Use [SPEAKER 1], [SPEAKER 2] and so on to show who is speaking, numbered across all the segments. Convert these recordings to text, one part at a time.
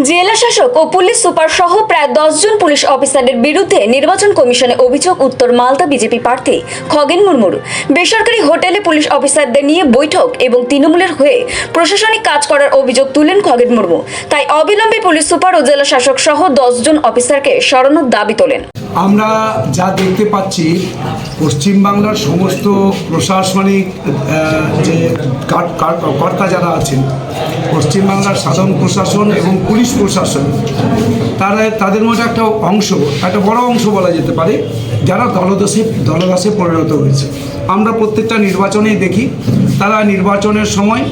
[SPEAKER 1] জেলা শাসক ও police super সহ প্রায় দশজন পুলিশ অফিসারের বিরুদ্ধে নির্বাচন কমিশনে অভিযোগ উত্তর মালদা বিজেপি প্রার্থী খগেন মুর্মুর। বেসরকারি হোটেলে পুলিশ অফিসারদের নিয়ে বৈঠক এবং তৃণমূলের হয়ে প্রশাসনিক কাজ করার অভিযোগ তুলেন খগেন মুর্মু। তাই অবিলম্বে পুলিশ সুপার ও জেলা শাসক সহ জন অফিসারকে সরানোর দাবি তোলেন।
[SPEAKER 2] আমরা যা দেখতে পাচ্ছি, পশ্চিমবাংলার সমস্ত প্রশাসনিক যে কার- কার- কর্তা যারা আছেন, পশ্চিমবাংলার সাধারণ প্রশাসন এবং পুলিশ প্রশাসন, তারা তাদের মধ্যে একটা অংশ, একটা বড় অংশ বলা যেতে পারে, যারা দলদাসে দলদাসে পরিণত হয়েছে। আমরা প্রত্যেকটা নির্বাচনেই দেখি, তারা নির্বাচনের সময়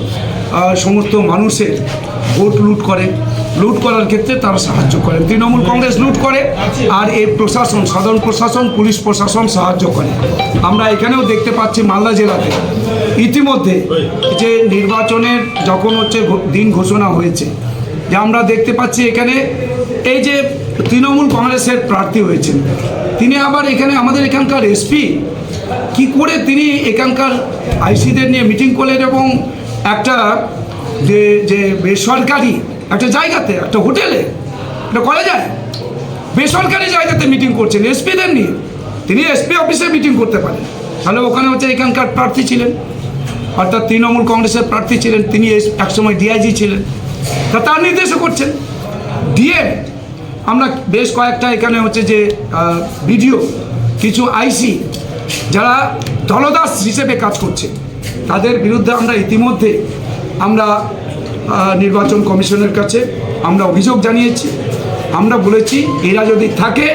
[SPEAKER 2] সমস্ত মানুষের ভোট লুট করে লুট করার ক্ষেত্রে তারা সাহায্য করেন তৃণমূল কংগ্রেস লুট করে আর এই প্রশাসন, সাধারণ প্রশাসন, পুলিশ প্রশাসন সাহায্য করে। আমরা এখানেও দেখতে পাচ্ছি মালদা জেলাতে ইতিমধ্যে যে নির্বাচনের যখন হচ্ছে দিন ঘোষণা হয়েছে, যে আমরা দেখতে পাচ্ছি এখানে এই যে তৃণমূল কংগ্রেসের প্রার্থী হয়েছেন, তিনি আবার এখানে আমাদের এখানকার এসপি। কি করে তিনি এখানকার আইসিদের নিয়ে মিটিং করলেন এবং একটা যে যে বেসরকারি একটা জায়গাতে, একটা হোটেলে করা যায় বেসরকারি জায়গাতে মিটিং করছেন এসপিদের নিয়ে। তিনি এসপি অফিসে মিটিং করতে পারেন। তাহলে ওখানে হচ্ছে এখানকার প্রার্থী ছিলেন। অর্থাৎ তৃণমূল কংগ্রেসের প্রার্থী ছিলেন, তিনি একসময় ডিআইজি ছিলেন। তা তার নির্দেশও করছেন। ডিএম আমরা বেশ কয়েকটা এখানে হচ্ছে যে ভিডিও, কিছু আইসি যারা দলদাস হিসেবে কাজ করছে, তাদের বিরুদ্ধে আমরা ইতিমধ্যে আমরা নির্বাচন কমিশনের কাছে আমরা অভিযোগ জানিয়েছি। আমরা বলেছি, এরা যদি থাকে,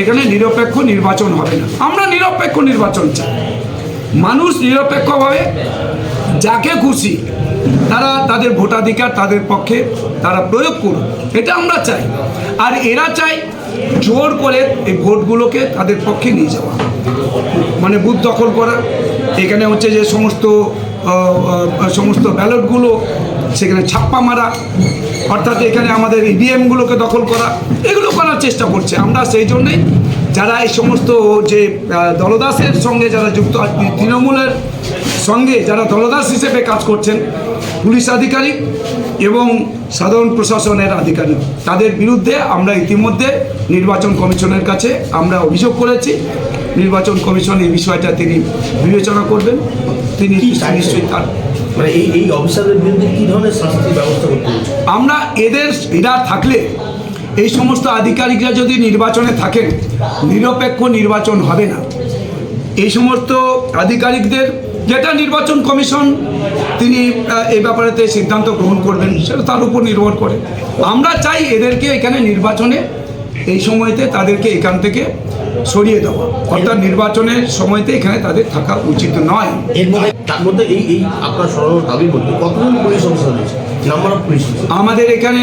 [SPEAKER 2] এখানে নিরপেক্ষ নির্বাচন হবে না। আমরা নিরপেক্ষ নির্বাচন চাই। মানুষ নিরপেক্ষভাবে যাকে খুশি, তারা তাদের ভোটাধিকার তাদের পক্ষে তারা প্রয়োগ করুন এটা আমরা চাই। আর এরা চাই জোর করে এই ভোটগুলোকে তাদের পক্ষে নিয়ে যাওয়া। মানে বুথ দখল করা। এখানে হচ্ছে যে সমস্ত সমস্ত ব্যালটগুলো সেখানে ছাপ্পা মারা অর্থাৎ এখানে আমাদের ইভিএমগুলোকে দখল করা এগুলো করার চেষ্টা করছে। আমরা সেই জন্যেই যারা এই সমস্ত যে দলদাসের সঙ্গে যারা যুক্ত তৃণমূলের সঙ্গে যারা দলদাস হিসেবে কাজ করছেন পুলিশ আধিকারিক এবং সাধারণ প্রশাসনের আধিকারিক তাদের বিরুদ্ধে আমরা ইতিমধ্যে নির্বাচন কমিশনের কাছে আমরা অভিযোগ করেছি। নির্বাচন কমিশন এই বিষয়টা তিনি বিবেচনা করবেন। তিনি নিশ্চয়ই তার
[SPEAKER 3] মানে এই এই অফিসারদের বিরুদ্ধে কি ধরনের শাস্তির ব্যবস্থা করতে
[SPEAKER 2] আমরা এদের এরা থাকলে এই সমস্ত আধিকারিকরা যদি নির্বাচনে থাকেন, নিরপেক্ষ নির্বাচন হবে না। এই সমস্ত আধিকারিকদের যেটা নির্বাচন কমিশন তিনি এই ব্যাপারেতে সিদ্ধান্ত গ্রহণ করবেন, সেটা তার উপর নির্ভর করে। আমরা চাই এদেরকে এখানে নির্বাচনে এই সময়তে তাদেরকে এখান থেকে সরিয়ে দেওয়া। অর্থাৎ নির্বাচনের সময়তে এখানে তাদের থাকা উচিত নয়।
[SPEAKER 3] এর মধ্যে তার মধ্যে এই এই আপনার সরানোর দাবির মধ্যে কতজন পুলিশ অফিসার রয়েছে? নাম্বার অফ পুলিশ
[SPEAKER 2] আমাদের এখানে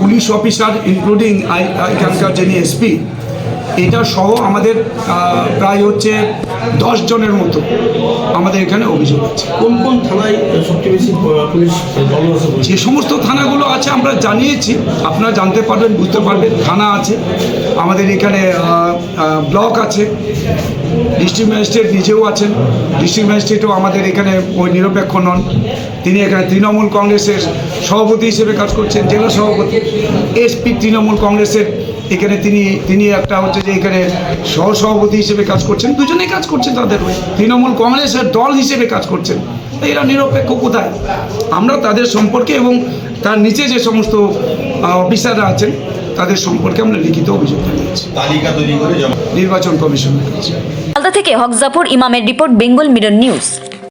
[SPEAKER 2] পুলিশ অফিসার ইনক্লুডিং এখানকার যিনি এসপি এটা সহ আমাদের প্রায় হচ্ছে দশ জনের মতো আমাদের এখানে অভিযোগ আছে।
[SPEAKER 3] কোন কোন থানায় সবচেয়ে বেশি পুলিশ
[SPEAKER 2] যে সমস্ত থানাগুলো আছে আমরা জানিয়েছি আপনারা জানতে পারবেন বুঝতে পারবেন থানা আছে আমাদের এখানে ব্লক আছে ডিস্ট্রিক্ট ম্যাজিস্ট্রেট নিজেও আছেন ডিস্ট্রিক্ট ম্যাজিস্ট্রেটও আমাদের এখানে ওই নিরপেক্ষ নন তিনি এখানে তৃণমূল কংগ্রেসের সভাপতি হিসেবে কাজ করছেন জেলা সভাপতি এসপি তৃণমূল কংগ্রেসের এখানে তিনি তিনি একটা হচ্ছে যে এখানে সহসভাপতি হিসেবে কাজ করছেন দুজনেই কাজ করছেন তাদের তৃণমূল কংগ্রেসের দল হিসেবে কাজ করছেন। এরা নিরপেক্ষ কোথায়? আমরা তাদের সম্পর্কে এবং তার নিচে যে সমস্ত অফিসাররা আছেন তাদের সম্পর্কে আমরা লিখিত অভিযোগ জানিয়েছি।
[SPEAKER 4] তালিকা তৈরি করে
[SPEAKER 2] নির্বাচন কমিশনের কাছে
[SPEAKER 1] মালদা থেকে হক জাফর ইমামের রিপোর্ট বেঙ্গল মিরর নিউজ।